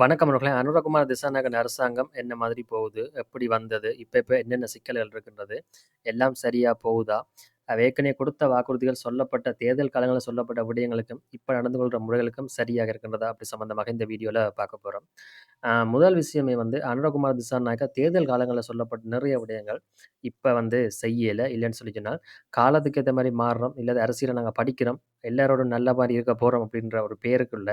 வணக்கம் அவர்களே. அனுரகுமார் திசாநகன் அரசாங்கம் என்ன மாதிரி போகுது? எப்படி வந்தது? இப்போ இப்போ என்னென்ன சிக்கல்கள் இருக்கின்றது? எல்லாம் சரியாக போகுதா? ஏற்கனவே கொடுத்த வாக்குறுதிகள் சொல்லப்பட்ட தேர்தல் காலங்களில் சொல்லப்பட்ட விடயங்களுக்கும், இப்போ நடந்து கொள்கிற முறைகளுக்கும் சரியாக இருக்கின்றதா? அப்படி சம்மந்தமாக இந்த வீடியோவில் பார்க்க போகிறோம் முதல் விஷயமே வந்து அனுரகுமார் திசாநாயக்கா தேர்தல் காலங்களில் சொல்லப்பட்ட நிறைய விடயங்கள், இப்போ வந்து செய்யலை இல்லைன்னு சொல்லி சொன்னால் காலத்துக்கு ஏற்ற மாதிரி மாறுறோம். இல்ல அரசியலை நாங்கள் படிக்கிறோம். எல்லாரோடும் நல்ல மாதிரி இருக்க போகிறோம் அப்படின்ற ஒரு பேருக்குள்ள,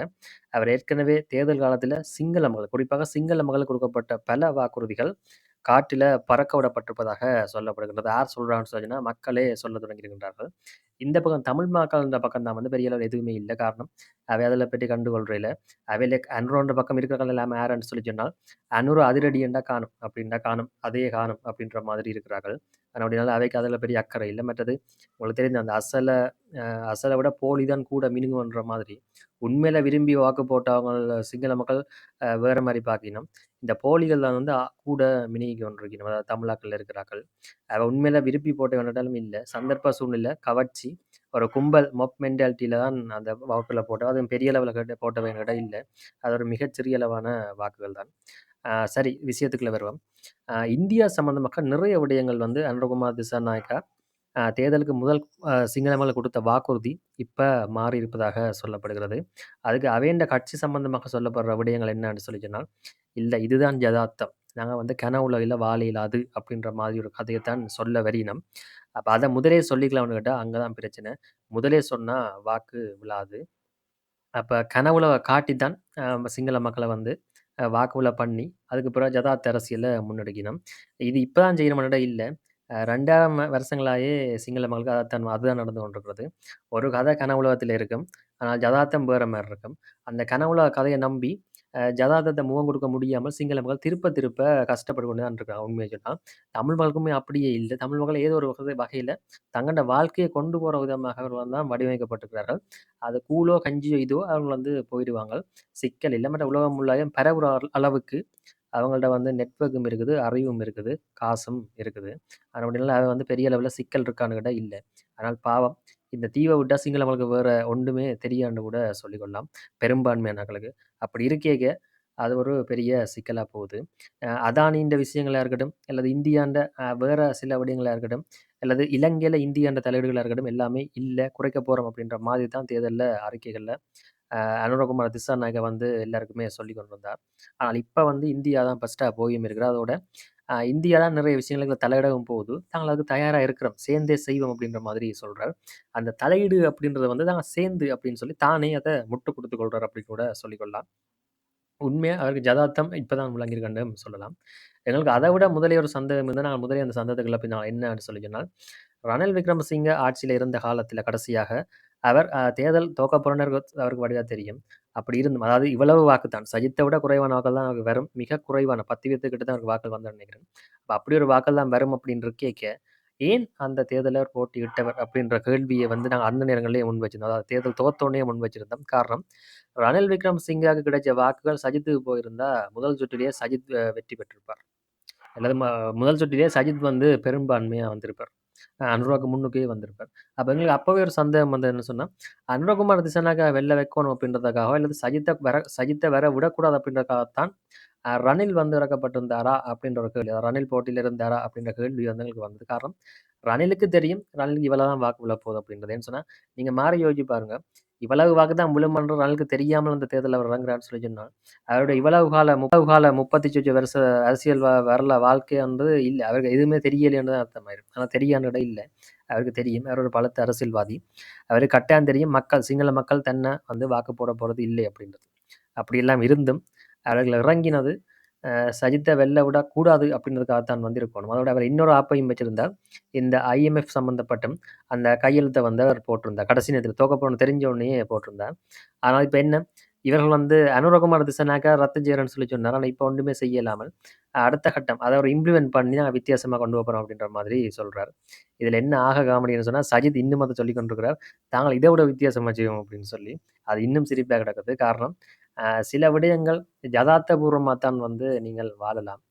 அவர் ஏற்கனவே தேர்தல் காலத்தில் சிங்கள மகள் குறிப்பாக சிங்கள மகள் கொடுக்கப்பட்ட பல வாக்குறுதிகள், காட்டில் பறக்க விடப்பட்டிருப்பதாக சொல்லப்படுகின்றது. யார் சொல்றாங்கன்னு சொன்னீங்கன்னா, மக்களே சொல்லத் தொடங்கியிருக்கின்றார்கள். இந்த பக்கம் தமிழ் மக்கள் இந்த பக்கம் தான் வந்து பெரிய அளவுல எதுவுமே இல்ல. காரணம், அவை அதில பற்றி கண்டுகொள்றதில்ல. அவைல அன்ரோன்ற பக்கம் இருக்கிறவங்க எல்லாமே யாருன்னு சொல்லி சொன்னால், "அனுர அதிரடி என்றா காணும், அப்படின்னா காணும், அதே காணும்" அப்படின்ற மாதிரி இருக்கிறார்கள். அப்படினால அவைக்கு அதில் பெரிய அக்கறை இல்லை மற்றது உங்களுக்கு தெரிந்த அந்த அசலை அசலை விட போலி தான் கூட மினுங்குன்ற மாதிரி, உண்மையில விரும்பி வாக்கு போட்டவங்க சிங்கள மக்கள் வேறு மாதிரி பார்க்கணும் இந்த போலிகள் தான் வந்து கூட மினுகிக் கொண்டிருக்கணும். அதாவது தமிழாக்கள் இருக்கிறாக்கள் அவள் உண்மையில் விரும்பி போட்டவனிடம் இல்லை சந்தர்ப்ப சூழ்நிலை, கவர்ச்சி, ஒரு கும்பல் மொப் மென்டாலிட்டியில் தான் அந்த வாக்குகளை போட்டோம். அதுவும் பெரிய லெவல்ல கேட்டு போட்டவைகளிட இல்லை அது ஒரு மிகச்சிறிய அளவான வாக்குகள் தான். சரி விஷயத்துக்குள்ள வருவோம். இந்தியா சம்மந்தமாக நிறைய விடயங்கள் வந்து அனுரகுமார் திசாநாயக்கா தேர்தலுக்கு முதல் அ சிங்கள கொடுத்த வாக்குறுதி, இப்போ மாறி இருப்பதாக சொல்லப்படுகிறது. அதுக்கு அவேண்ட கட்சி சம்பந்தமாக சொல்லப்படுற விடயங்கள் என்னன்னு சொல்லி சொன்னால், இல்லை இதுதான் யதார்த்தம். நாங்கள் வந்து கனவுல இல்லை வாழையில அது" அப்படின்ற மாதிரி ஒரு கதையை தான் சொல்ல வரினம். அப்போ அதை முதலே சொல்லிக்கலாம்னு கேட்டால் அங்கே தான் பிரச்சனை. முதலே சொன்னால் வாக்கு விழாது. அப்போ கனவுல காட்டி தான் சிங்கள மக்களை வந்து வாக்குவில் பண்ணி, அதுக்கு பிறகு யதார்த்த அரசியல முன்னெடுக்கணும். இது இப்ப தான் செய்யணும்னு இல்ல. அ 2000 வருஷங்களாயே சிங்கள மக்களுக்கு அதான் அதுதான் நடந்து கொண்டிருக்கிறது. ஒரு கதை கனவுலகத்தில இருக்கும். ஆனால் யதார்த்தம் வேற மாரி இருக்கும். அந்த கனவுலக கதைய நம்பி, அ முகம் கொடுக்க முடியாமல் சிங்கள மக்கள் திருப்ப திருப்ப கஷ்டப்பட்டு கொண்டு தான் இருக்காங்க உண்மைய சொன்னா. தமிழ் மக்களுக்குமே அப்படியே இல்ல. தமிழ் மக்கள் ஏதோ ஒரு வகை வகையில தங்கண்ட வாழ்க்கைய கொண்டு போற விதமாக தான் வடிவமைக்கப்பட்டிருக்கிறார்கள். அது கூழோ, கஞ்சியோ இதோ அவங்க வந்து போயிடுவாங்க. சிக்கல் இல்ல. மற்ற உலகம் முழுவதும் பரவுற அளவுக்கு அவங்கள்ட்ட வந்து நெட்வொர்க்கும் இருக்குது, அறிவும் இருக்குது, காசும் இருக்குது. அதனால அது வந்து பெரிய அளவில் சிக்கல் இருக்கான்னு கேட்டா இல்ல. ஆனால் பாவம், இந்த தீவை விட்டா சிங்கள மக்களுக்கு வேறு ஒன்றுமே தெரியாதுன்னு கூட சொல்லிக்கொள்ளலாம். பெரும்பான்மையானவர்களுக்கு. அப்படி இருக்கேக்க, அது ஒரு பெரிய சிக்கலாக போகுது. அதானின்ற விஷயங்களாக இருக்கட்டும், அல்லது இந்தியாண்ட வேறு சில விடயங்களாக இருக்கட்டும், அல்லது இலங்கையில் இந்தியாண்ட தலையீடுகளாக இருக்கட்டும், எல்லாமே இல்லை குறைக்க போகிறோம் அப்படின்ற மாதிரி தான் தேர்தலில் அறிக்கைகளில் அ அனுரகுமார் திசாநாயக்கா வந்து எல்லாருக்குமே சொல்லிக் கொண்டு வந்தார். ஆனால் இப்போ வந்து இந்தியா தான் ஃபஸ்ட்டாக போயும் இருக்கிறார் அதோட இந்தியா தான் நிறைய விஷயங்களுக்கு தலையிடவும் போகுது. தாங்கள் அதுக்கு தயாரா இருக்கிறோம். சேர்ந்தே செய்வோம் அப்படின்ற மாதிரி சொல்கிறார் அந்த தலையீடு அப்படின்றத வந்து தாங்க சேர்ந்து அப்படின்னு சொல்லி தானே அதை முட்டு கொடுத்து கொள்றார் அப்படின்னு கூட சொல்லிக்கொள்ளலாம். உண்மையா அவருக்கு ஜதார்த்தம் இப்போ தான் விளங்கியிருக்கேன் சொல்லலாம். எங்களுக்கு அதை விட முதலே ஒரு சந்தேகம் இருந்தது. நான் முதலே அந்த சந்தேகத்துக்குள்ள போய் நான் என்னன்னு சொல்லி சொன்னால், ரணில் விக்ரமசிங்க ஆட்சியில இருந்த காலத்தில் கடைசியாக அவர் தேர்தல் தோக்க போறன்னு அவருக்கு வடிவா தெரியும். அப்படி இருந்தும் அதாவது இவ்வளவு வாக்கு தான். சஜித்தை விட குறைவான வாக்கள் தான் அவருக்கு வரும். மிக குறைவான 10 வீதத்துக்கிட்ட தான் அவருக்கு வாக்கள் வந்ததுன்னு நினைக்கிறேன். அப்போ அப்படி ஒரு வாக்கள் தான் வரும் அப்படின்னு கேட்க ஏன் அந்த தேர்தல்ல போட்டியிட்டவர் அப்படின்ற கேள்வியை வந்து நாங்கள் அந்த நேரங்களிலே முன் வச்சிருந்தோம். அதாவது தேர்தல் தோத்தோடனே முன் வச்சிருந்தோம். காரணம், ரணில் விக்ரம் சிங்காவுக்கு கிடைச்ச வாக்குகள் சஜித்துக்கு போயிருந்தா, முதல் சுற்றிலேயே சஜித் வெற்றி பெற்றிருப்பார். அல்லது ம முதல் சுற்றிலேயே சஜித் வந்து பெரும்பான்மையாக வந்திருப்பார். அனுராக் முன்னுக்கே வந்திருப்பார். அப்போ எங்களுக்கு அப்பவே ஒரு சந்தேகம் வந்தது என்ன சொன்னா, அனுராகுமார் திசனாக வெளில வைக்கணும் அப்படின்றதுக்காகவோ, அல்லது சஜித்தை வர சஜித்தை வர விடக்கூடாது அப்படின்றதுக்காகத்தான் ரணில் வந்து இறக்கப்பட்டிருந்தாரா? அப்படின்ற ஒரு கேள்வி. ரணில் போட்டியில இருந்தாரா? அப்படின்ற கேள்வி வந்து எங்களுக்கு வந்தது. காரணம், ரணிலுக்கு தெரியும். ரணிலுக்கு இவ்வளவு தான் வாக்கு விழப் போகுது அப்படின்றது. ஏன்னு சொன்னா, நீங்க மாறி யோசிச்சு பாருங்க. இவ்வளவு வாக்கு தான் விழும்ன்ற நாளுக்கு தெரியாமல் அந்த தேர்தலில் அவர் இறங்குறான்னு சொல்லி சொன்னா, அவருடைய இவ்வளவு கால முப்பது கால முப்பத்தி சொச்சு வருஷ அரசியல் வ வரல வாழ்க்கைன்றது இல்லை அவருக்கு எதுவுமே தெரியலைன்னு தான் அர்த்தமாயிரும். ஆனால் தெரியான்னு இல்லை அவருக்கு தெரியும். அவர் ஒரு பலத்த அரசியல்வாதி. அவருக்கு கட்டாயம் தெரியும் மக்கள் சிங்கள மக்கள் தன்னை வந்து வாக்கு போட போகிறது இல்லை அப்படின்றது. அப்படியெல்லாம் இருந்தும், அவர்கள் இறங்கினது அ சஜித்த வெல்ல விடக்கூடாது அப்படின்றதுக்காகத்தான் வந்திருக்கணும். அதோட அவர் இன்னொரு ஆப்பையும் வச்சிருந்தார். இந்த ஐஎம்எஃப் சம்மந்தப்பட்டும் அந்த கையெழுத்த வந்து அவர் போட்டிருந்தார். கடைசி நேரத்தில தோக்கப்படணும் தெரிஞ்ச உடனேயே போட்டிருந்தார். ஆனா இப்ப என்ன, இவர்கள் வந்து அனுரகுமார் திசாநாயக்கா ரத்து செய்றேன்னு சொல்லி சொன்னார். ஆனா இப்ப ஒன்றுமே செய்ய அடுத்த கட்டம் அதை ஒரு இம்ப்ளிமெண்ட் பண்ணி நாங்க வித்தியாசமா கொண்டு போகிறோம் அப்படின்ற மாதிரி சொல்றார். இதில் என்ன ஆக காமெடின்னு சொன்னா, சஜித் இன்னும் அத சொல்லிக் கொண்டிருக்கிறார். தாங்கள் இதை விட வித்தியாசமா செய்வோம் அப்படின்னு சொல்லி. அது இன்னும் சிரிப்பா கிடக்குது. காரணம், சில விடயங்கள் யதார்த்தபூர்வமா தான் வந்து நீங்கள் வாழலாம்.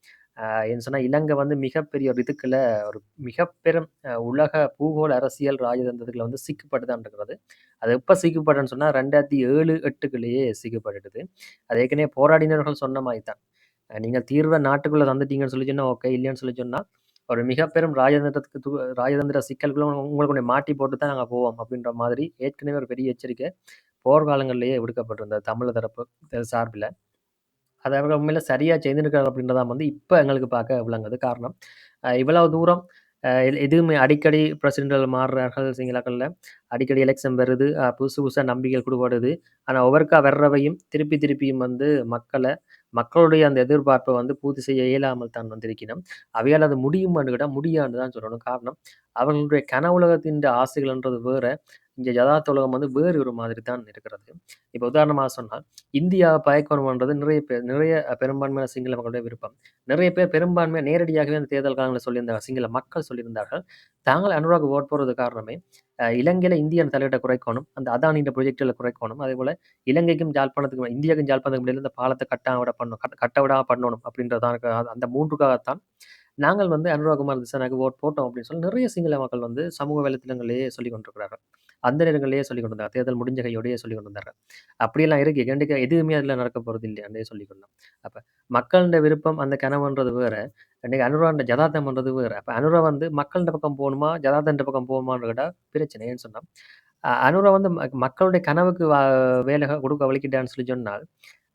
என்ன சொன்னால் இலங்கை வந்து மிகப்பெரிய ஒரு இதுக்குள்ள ஒரு மிகப்பெரும் உலக பூகோள அரசியல் ராஜதந்திரத்தில் வந்து சிக்கப்பட்டு தான் இருக்கிறது. அது எப்போ சிக்கப்பட்டுன்னு சொன்னால் ரெண்டாயிரத்தி ஏழு எட்டுக்குள்ளேயே சிக்கப்பட்டுடுது. அது ஏற்கனவே போராடினர்கள் சொன்ன மாதிரி தான் நீங்கள் தீர்வை நாட்டுக்குள்ளே தந்துட்டீங்கன்னு சொல்லி சொன்னால் ஓகே இல்லைன்னு சொல்லி சொன்னால் ஒரு மிகப்பெரும் ராஜதந்திரத்துக்கு ராஜதந்திர சிக்கல்களும் உங்களுக்கு மாட்டி போட்டு தான் நாங்கள் போவோம் அப்படின்ற மாதிரி ஏற்கனவே ஒரு பெரிய எச்சரிக்கை. போர்க்காலங்களிலேயே விடுக்கப்பட்டிருந்த தமிழ் தரப்பு சார்பில். அதை அவர்கள் உண்மையில் சரியாக செய்திருக்கிறார் அப்படின்றதான் வந்து இப்போ எங்களுக்கு பார்க்க விளங்குது. காரணம் இவ்வளவு தூரம் எதுவுமே அடிக்கடி பிரசிடென்ட்கள் மாறுறார்கள் சிங்களாக்களில். அடிக்கடி எலெக்ஷன் வருது புதுசு புதுசாக நம்பிக்கைகள் கொடுப்படுது ஆனால் ஒவ்வொருக்கா வர்றவையும் திருப்பி திருப்பியும் வந்து மக்களை மக்களுடைய அந்த எதிர்பார்ப்பை வந்து பூர்த்தி செய்ய இயலாமல் தான் வந்திருக்கணும். அவையால் அது முடியுமான்னு கேட்டால் முடியான்னு தான் சொல்லணும். காரணம் அவர்களுடைய கனவுலகத்தின் ஆசைகள்ன்றது வேற இங்கே யதார்த்த உலகம் வந்து வேறு ஒரு மாதிரி தான் இருக்கிறது. இப்போ உதாரணமாக சொன்னால் இந்தியா பயக்கணும்ன்றது நிறைய பேர் நிறைய பெரும்பான்மையான சிங்கள மக்களுடைய விருப்பம். நிறைய பேர் பெரும்பான்மையாக நேரடியாகவே அந்த தேர்தல் காலங்களில் சொல்லியிருந்தார்கள் சிங்கள மக்கள் சொல்லியிருந்தார்கள். தாங்கள் அனுராக் ஓட் போடுறது காரணமே இலங்கையில் இந்தியன் தலையிட்ட குறைக்கணும் அந்த அதானின்ற ப்ரொஜெக்டில் குறைக்கணும். அதே போல் இலங்கைக்கும் ஜாழ்ப்பாணத்துக்கும் இந்தியாவுக்கும் ஜாழ்ப்பாணத்துக்கு முடியல இந்த பாலத்தை கட்டாவிட பண்ணணும் கட்ட விடாம பண்ணணும் அப்படின்றதான் அந்த மூன்றுக்காகத்தான் நாங்கள் வந்து அனுராகுமார் திசானாக்கு ஓட் போட்டோம் அப்படின்னு சொல்லி நிறைய சிங்கள மக்கள் வந்து சமூக வலைத்தளங்களிலேயே சொல்லி கொண்டிருக்கிறார்கள் அந்த நேரங்களிலேயே சொல்லி கொண்டு தேர்தல் முடிஞ்ச கையோடையே சொல்லி கொண்டு வந்தாங்க அப்படியெல்லாம் இருக்கு. கண்டிக்க எதுவுமே அதில் நடக்க போகிறது இல்லையாண்டே சொல்லிக்கொள்ளலாம் அப்போ மக்களோட விருப்பம் அந்த கனவுன்றது வேற. இன்றைக்கி அனுராண்ட ஜதார்த்தம்ன்றது வேறு. அப்போ அனுரா வந்து மக்கள்கிட்ட பக்கம் போகணுமா ஜதார்த்தன்ற பக்கம் போகணுமான்னு கேட்டால் பிரச்சனைன்னு சொன்னால் அனுரா வந்து மக்களுடைய கனவுக்கு வேலை கொடுக்க வலிக்கிட்டான்னு சொல்லி சொன்னால்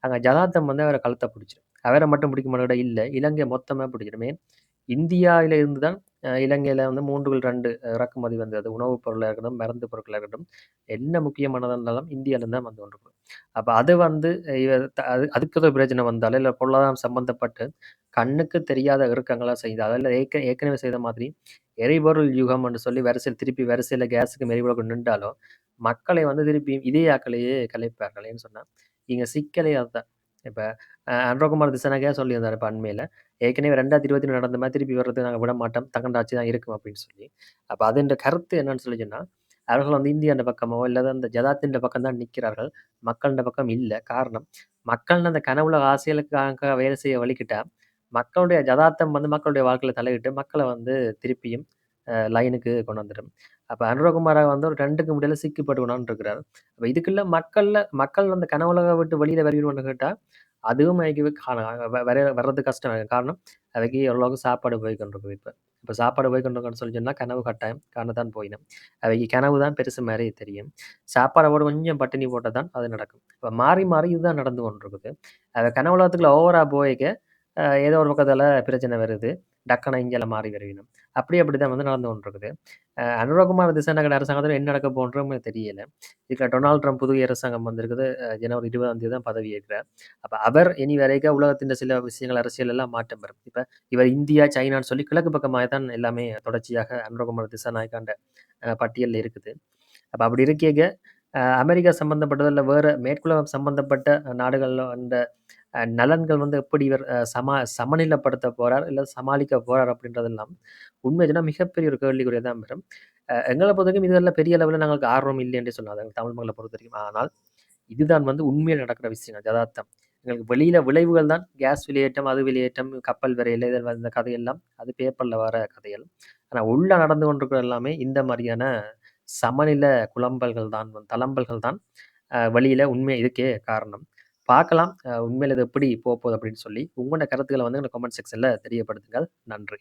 அங்கே ஜதார்த்தம் வந்து அவரை கழுத்தை பிடிச்சிடும் அவரை மட்டும் பிடிக்க மாட்டோட இல்லை. இலங்கை மொத்தமாக பிடிச்சிருமே. இந்தியாவில இருந்து தான் இலங்கையில் வந்து மூன்றுகள் ரெண்டு இறக்குமதி வந்தது. உணவுப் பொருளாக இருக்கட்டும் மருந்து பொருட்களாக இருக்கட்டும் என்ன முக்கியமானதாக இருந்தாலும் இந்தியாவிலேருந்து தான் வந்து கொண்டிருக்கும் அப்போ அது வந்து அது அதுக்கு ஒரு பிரச்சனை வந்தாலும் இல்லை பொருளாதாரம் சம்மந்தப்பட்டு கண்ணுக்கு தெரியாத இறக்கங்களாக செய்தால் அதில் ஏற்க ஏற்கனவே செய்த மாதிரி எரிபொருள் யுகம்னு சொல்லி வரிசையில் திருப்பி வரிசையில் கேஸுக்கு எரிபொருள் நின்றாலும் மக்களை வந்து திருப்பி இதே ஆக்களையே கலைப்பார்கள் ஏன்னு சொன்னால் இங்கே சிக்கலே அதுதான். இப்போ அன்ரோகுமார் திசனகே சொல்லியிருந்தார் இப்போ அண்மையில் ஏற்கனவே ரெண்டாயிரத்தி இருபத்தி நடந்த மாதிரி திருப்பி வர்றது நாங்கள் விட மாட்டோம் தகண்டாட்சி தான் இருக்கும் அப்படின்னு சொல்லி. அப்போ அதுன்ற கருத்து என்னன்னு சொல்லி சொன்னால் அவர்கள் வந்து இந்தியாண்ட பக்கமோ இல்லை அந்த ஜதாத்தின் பக்கம் தான் நிற்கிறார்கள் மக்கள்கிட்ட பக்கம் இல்லை. காரணம் மக்கள் அந்த கனவுல ஆசைகளுக்காக வேலை செய்ய வலிக்கிட்டா மக்களுடைய ஜதார்த்தம் வந்து மக்களுடைய வாழ்க்கையில் தலையிட்டு மக்களை வந்து திருப்பியும் லைனுக்கு கொண்டு வந்துடும். அப்போ அனுரகுமாரா வந்து ஒரு ரெண்டுக்கு முடியல சிக்கி கொண்டாந்து இருக்கிறார். அப்போ இதுக்குள்ள மக்கள்ல மக்கள் அந்த கனவுலக விட்டு வெளியில வருகிறோம்னு கேட்டால் அதுவும் வர வர்றது கஷ்டம். காரணம் அதுக்கு எவ்வளோக்கு சாப்பாடு போய் கொண்டிருக்குது இப்போ. இப்போ சாப்பாடு போய் கொண்டு சொல்லி சொன்னால் கனவு கட்டாயம் காரணத்தான் போயிடும். அவைக்கு கனவு தான் பெருசு மாதிரி தெரியும். சாப்பாடோட கொஞ்சம் பட்டினி போட்டால் தான் அது நடக்கும். இப்போ மாறி மாறி இதுதான் நடந்து கொண்டிருக்குது. அதை கனவுலகத்துக்குள்ள ஓவராக போய்க்க ஏதோ ஒரு பக்கத்தில் பிரச்சனை வருது. டக்குன இங்கெல்லாம் மாறி வருவினம் அப்படி அப்படி தான் வந்து நடந்து கொண்டிருக்குது. அனுரகுமார் திசாநகர் அரசாங்கத்தில் என்ன நடக்க போன்றோம்னு தெரியல. இதுக்கு டொனால்ட் ட்ரம்ப் புது அரசாங்கம் வந்திருக்குது. ஜனவரி இருபதாம் தேதி தான் பதவி ஏற்கிறார். அப்போ அவர் இனி வரைக்கும் உலகத்தின் சில விஷயங்கள் அரசியல் எல்லாம் மாற்றம் வரும் இப்போ இவர் இந்தியா சைனான்னு சொல்லி கிழக்கு பக்கமாக தான் எல்லாமே தொடர்ச்சியாக அனுரகுமார் திசாநாயக்காண்ட பட்டியலில் இருக்குது. அப்போ அப்படி இருக்கேங்க அமெரிக்கா சம்மந்தப்பட்டதில் வேறு மேற்குலகம் சம்பந்தப்பட்ட நாடுகளில் அந்த நலன்கள் வந்து எப்படி இவர் சமா சமநிலைப்படுத்த போகிறார் இல்லை சமாளிக்க போகிறார் அப்படின்றதெல்லாம் உண்மைதுனா மிகப்பெரிய ஒரு கேள்விக்குறியா தான் பெறும். எங்களை பொறுத்தவரைக்கும் இதெல்லாம் பெரிய அளவில் நாங்களுக்கு ஆர்வம் இல்லை என்று சொன்னாங்க தமிழ் மக்களை பொறுத்தவரைக்கும். ஆனால், இதுதான் வந்து உண்மையில் நடக்கிற விஷயங்கள் யதார்த்தம். எங்களுக்கு வெளியில் விளைவுகள் தான் கேஸ் வெளியேற்றம், அது வெளியேற்றம், கப்பல் விரையில இதில் வந்த கதையெல்லாம் அது பேப்பரில் வர கதைகள். ஆனால் உள்ளே நடந்து கொண்டிருக்கிற எல்லாமே இந்த மாதிரியான சமநில குழம்பல்கள் தான் தளம்பல்கள் தான் வழியில் உண்மை இதுக்கே காரணம். பார்க்கலாம். உண்மையில் இது எப்படி போகுது அப்படின்னு சொல்லி, உங்களோட கருத்துக்களை வந்து இந்த கமெண்ட் செக்ஷனில் தெரியப்படுத்துங்கள். நன்றி.